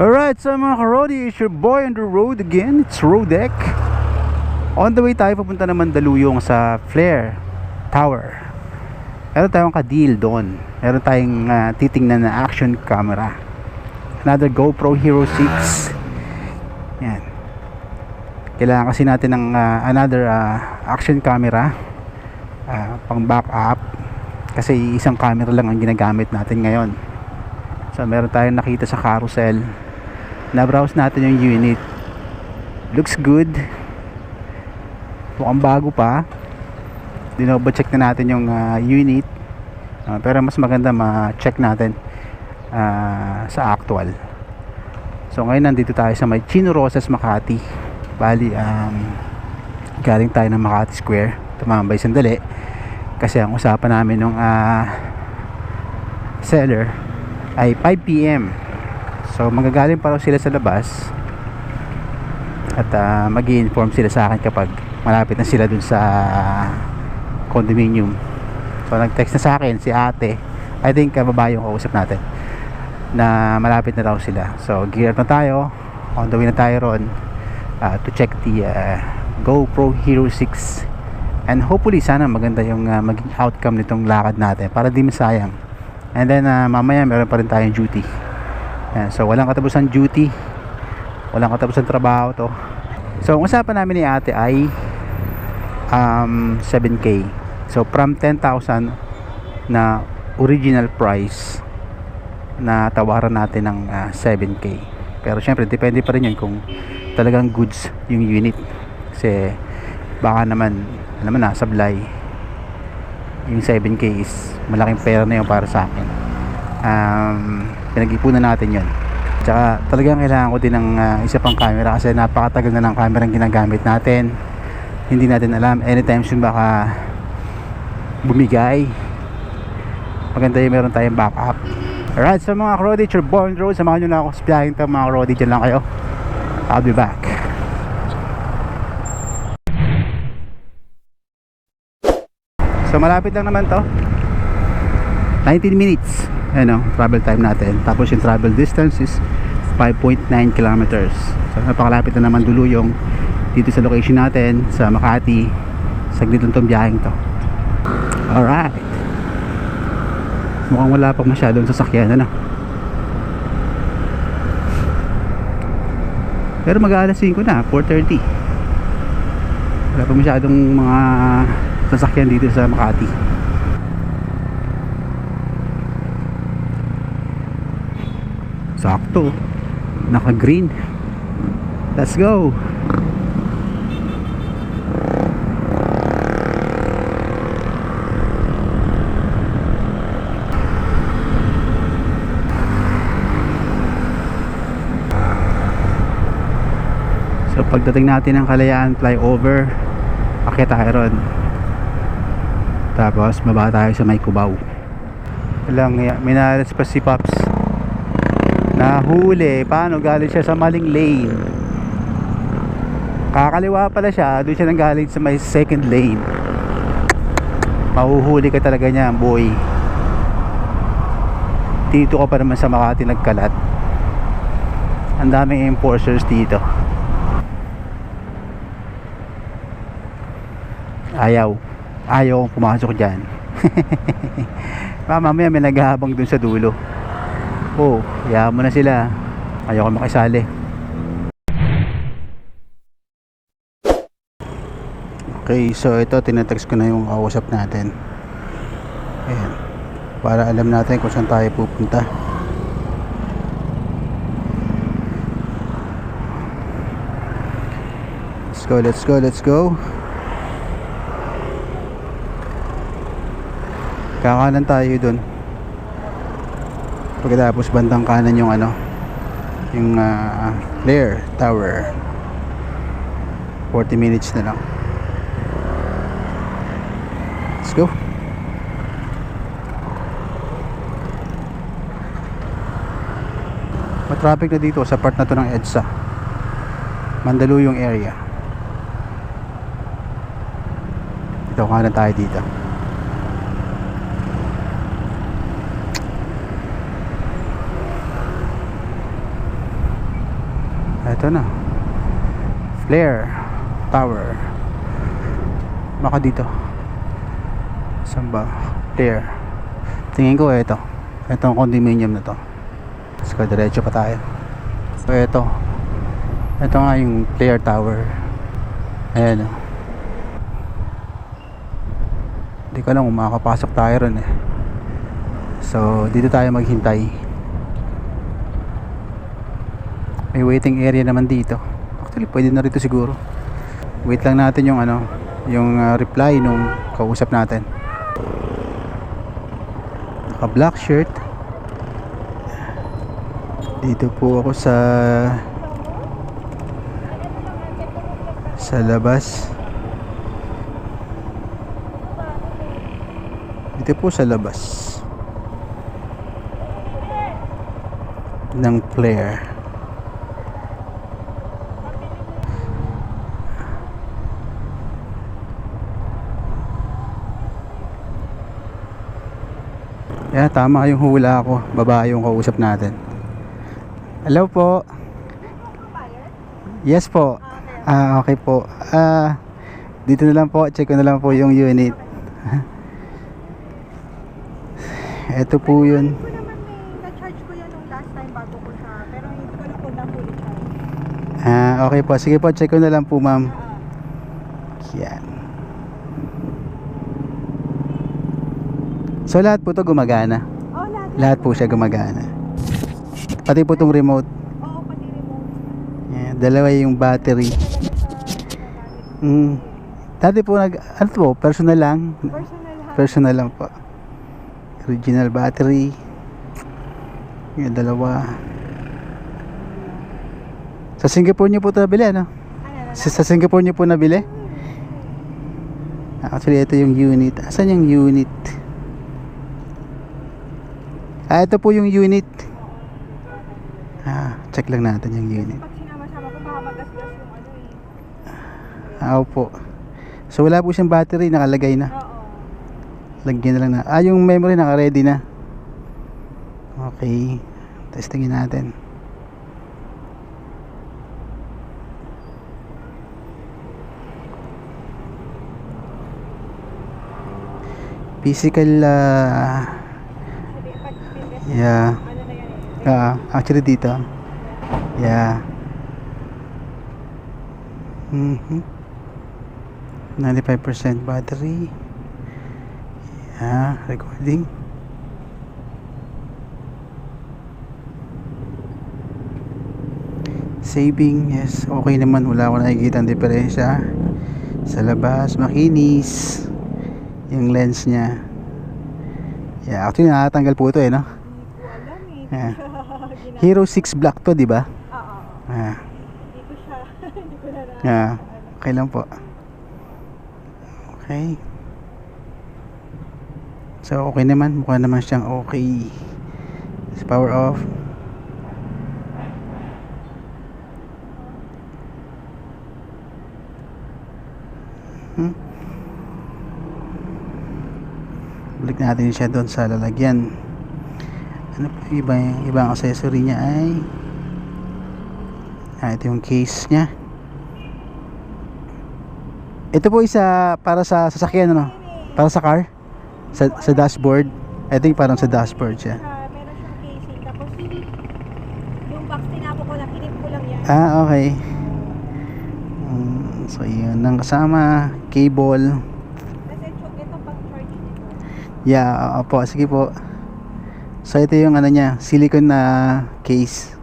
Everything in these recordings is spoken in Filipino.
Alright, so mga karodi, it's your boy on the road again. It's Rodek. On the way tayo papunta na Mandaluyong sa Flare Tower. Meron tayong ka-deal doon. Meron tayong ah, titingnan na action camera. Another GoPro Hero 6. Yan. Kailangan kasi natin ng ah, another ah, action camera ah, pang backup kasi isang camera lang ang ginagamit natin ngayon. So meron tayong nakita sa carousel. Na-browse natin yung unit. Looks good. Mukhang bago pa. Dinobo check na natin yung ah, unit. Ah, pero mas maganda ma-check natin ah, sa actual. So ngayon nandito tayo sa may Chino Rosas, Makati. Bali, um, galing tayo ng Makati Square. Tumambay sandali. Kasi ang usapan namin nung ah, seller ay 5pm. So magagaling pa sila sa labas. At uh, mag inform sila sa akin kapag malapit na sila dun sa condominium. So nag-text na sa akin si ate. I think uh, yung kausap natin na malapit na daw sila. So gear na tayo. On the way na tayo ron uh, to check the uh, GoPro Hero 6. And hopefully sana maganda yung uh, maging outcome nitong lakad natin para di masayang. And then uh, mamaya meron pa rin tayong duty. Yan, so walang katapusan duty. Walang katapusan trabaho to. So ang usapan namin ni ate ay um, 7k. So from 10,000 na original price na tawaran natin ng ah, 7k. Pero syempre depende pa rin yun kung talagang goods yung unit. Kasi baka naman alam mo na sablay yung 7k is malaking pera na yun para sa akin. Um, pinag-ipunan natin yun. Tsaka talagang kailangan ko din ng ah, isa pang camera kasi napakatagal na ng camera ang ginagamit natin. Hindi natin alam anytime soon baka bumigay. Maganda yung meron tayong backup. Alright, so mga it's your born road. Samahan nyo na ako sa biyahin to mga. Diyan lang kayo. I'll be back. So malapit lang naman to 19 minutes ano, travel time natin. Tapos yung travel distance is 5.9 kilometers. So napakalapit na naman duluyong dito sa location natin sa Makati. Saglit lang tong biyaheng to. Alright. Mukhang wala pa masyadong sasakyan ano? Pero mag-aalas 5 na 4.30 wala pa masyadong mga sasakyan dito sa Makati sakto. Naka green let's go. So pagdating natin ng Kalayaan flyover akit tayo ron. Tapos baba tayo sa may Cubao. Lang minalas pa si Pops nahuli. Paano? Galing siya sa maling lane. Kakaliwa pala siya. Doon siya nang galing sa may second lane. Mahuhuli ka talaga niya boy. Dito ka pa naman sa Makati nagkalat. Ang daming enforcers dito. Ayaw. Ayaw pumasok dyan. Mamaya may naghahabang dun sa dulo oh mo na sila. Ayaw ko makisali. Okay so ito tinetext ko na yung kausap natin. Ayan. Para alam natin kung saan tayo pupunta. Let's go let's go let's go. Kakanan tayo dun pagkatapos bandang kanan yung ano yung uh, Blair Tower. 40 minutes na lang. Let's go. Matraffic na dito sa part na to ng EDSA. Mandaluyong area. Ito kanan tayo dito Ito na. Flare. Tower. Baka dito. Saan ba? Flare. Tingin ko ito. Ito ang condominium na to. Tapos diretso pa tayo. So ito. Ito nga yung Flare Tower. Ayan o. Hindi ko alam kung makakapasok tayo ron eh. So, dito tayo maghintay. May waiting area naman dito. Actually, pwede na rito siguro. Wait lang natin yung ano, yung uh, reply nung kausap natin. Naka black shirt. Dito po ako sa sa labas. Dito po sa labas ng flare. Yeah, tama yung hula ko. Babae yung kausap natin. Hello po. Yes po. Ah, okay po. Ah, dito na lang po. Check ko na lang po yung unit. Ito po yun. Ah, okay po. Sige po, check ko na lang po, ma'am. Yan. So lahat po to gumagana. Oh, lahat. Lahat po siya gumagana. Pati po tong remote. Oo, pati remote. Yan, dalawa yung battery. Mm. Dati po nag, ano po, personal lang. Personal ha. Personal lang po. Original battery. Yung dalawa. Sa Singapore niyo po ito nabili, ano? Sa, sa Singapore niyo po nabili? Actually, ito yung unit. Asan yung unit? Ah, ito po yung unit. Ah, check lang natin yung unit. Ano eh. Ah, opo. So, wala po siyang battery. Nakalagay na. Oo. Lagyan na lang na. Ah, yung memory naka-ready na. Okay. Testingin natin. Physical, invest, yeah. Ah, actually dito. Yeah. Mhm. 95% battery. Yeah, recording. Saving, yes. Okay naman. Wala akong nakikita ang diferensya. Sa labas, makinis. Yung lens niya. Yeah, actually nakatanggal po ito eh, no? Hindi ko alam eh. Yeah. Hero 6 Black to, di ba? Oo. Ah, Hindi ko siya, hindi ko na na. ah, okay lang po. Okay. So, okay naman. Mukha naman siyang okay. Let's power off. Hmm. Balik natin siya doon sa lalagyan. Ano po yung iba, ibang accessory niya ay Ah, ito yung case niya. Ito po isa para sa sasakyan ano? Para sa car? Sa, sa dashboard? I think parang sa dashboard siya. Ah, meron siyang casing. Tapos, yung box tinapo ko lang, kinip ko lang yan. Ah, okay. Mm, so, yun ang kasama. Cable. Yeah, opo. Sige po. So, ito yung ano niya. Silicone na case.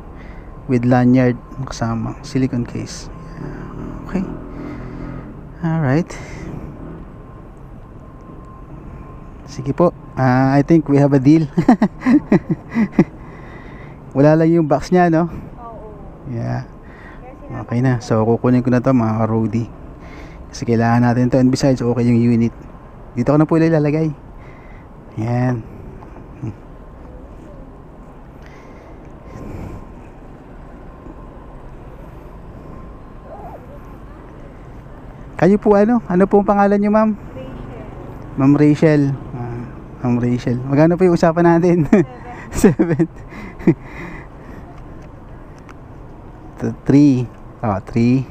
With lanyard kasama. Silicone case. Okay. Alright. Sige po. Ah, I think we have a deal. Wala lang yung box niya, no? Oo. Yeah. Okay na. So, kukunin ko na to mga roadie. Kasi kailangan natin to. And besides, okay yung unit. Dito ko na po ilalagay. Yan. Kayo po ano? Ano po ang pangalan niyo, ma'am? Rachel. Ma'am Rachel. Ah, Ma'am Rachel. Magkano po yung usapan natin? Seven. Seven. 3 oh 3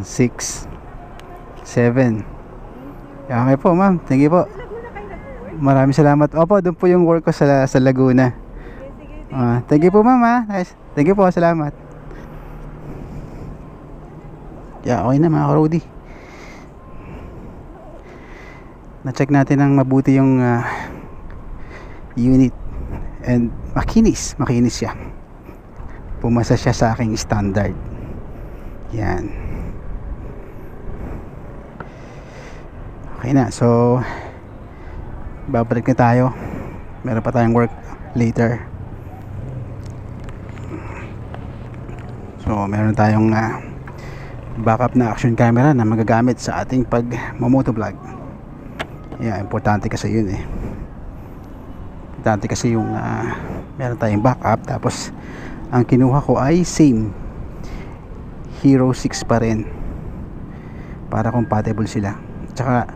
6 7 Okay po ma'am thank you po? Maraming salamat. Opo, doon po yung work ko sa, sa Laguna. Ah, thank you po ma'am ha. Nice. Thank you po, salamat. Yeah, okay na mga karodi. Na-check natin ng mabuti yung ah, unit. And makinis, makinis siya. Pumasa siya sa aking standard. Yan. Okay na, so babalik na tayo meron pa tayong work later so meron tayong ah, backup na action camera na magagamit sa ating pag motovlog yeah, importante kasi yun eh. Importante kasi yung ah, meron tayong backup. Tapos ang kinuha ko ay same. Hero 6 pa rin. Para compatible sila. Tsaka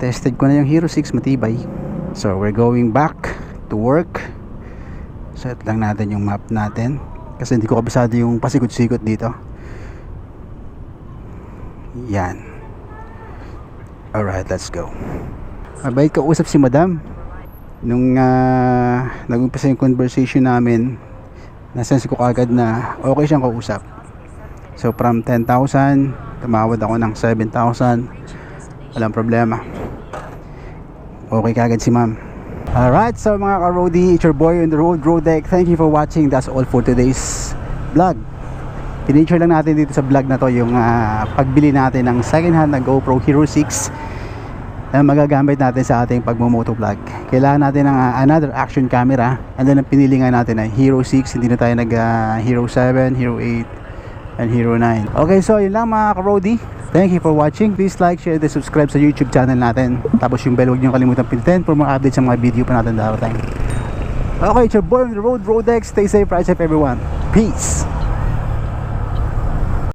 tested ko na yung Hero 6 matibay. So we're going back to work. Set lang natin yung map natin. Kasi hindi ko kabisado yung pasikot-sikot dito yan. Alright let's go. Mabait ka usap si madam. Nung uh, nag-umpisa yung conversation namin nasense ko kagad na okay siyang kausap. So from 10,000 tumawad ako ng 7,000 walang problema. Okay kagad si ma'am. Alright so mga ka-roadie it's your boy on the road road deck thank you for watching. That's all for today's vlog pinicture lang natin dito sa vlog na to yung ah, pagbili natin ng second hand na GoPro Hero 6 na magagamit natin sa ating pagmumoto vlog kailangan natin ng ah, another action camera and then ang pinili nga natin ay Hero 6 hindi na tayo nag ah, Hero 7 Hero 8 and Hero 9 okay so yun lang mga ka-roadie Thank you for watching. Please like, share, and subscribe sa YouTube channel natin. Tapos yung bell, huwag niyo kalimutan pindutin for more updates sa mga video pa natin darating. Okay, it's your boy on the road, Rodex. Stay safe, ride safe everyone. Peace!